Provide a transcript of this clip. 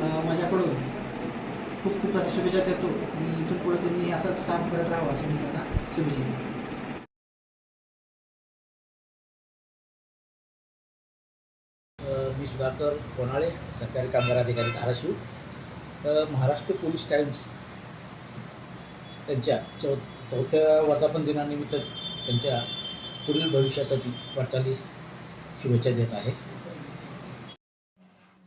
माझ्याकडून खूप खूप अशा शुभेच्छा देतो आणि इथून पुढे त्यांनी असंच काम करत राहावं असं मी त्यांना शुभेच्छा देतो. मी सुधाकर कोणाळे सरकारी कामगार अधिकारी धाराशिव. महाराष्ट्र पोलीस टाइम्स त्यांच्या चौ चौथ्या वर्धापन दिनानिमित्त त्यांच्या पुढील भविष्यासाठी वाटचालीस शुभेच्छा देत आहे.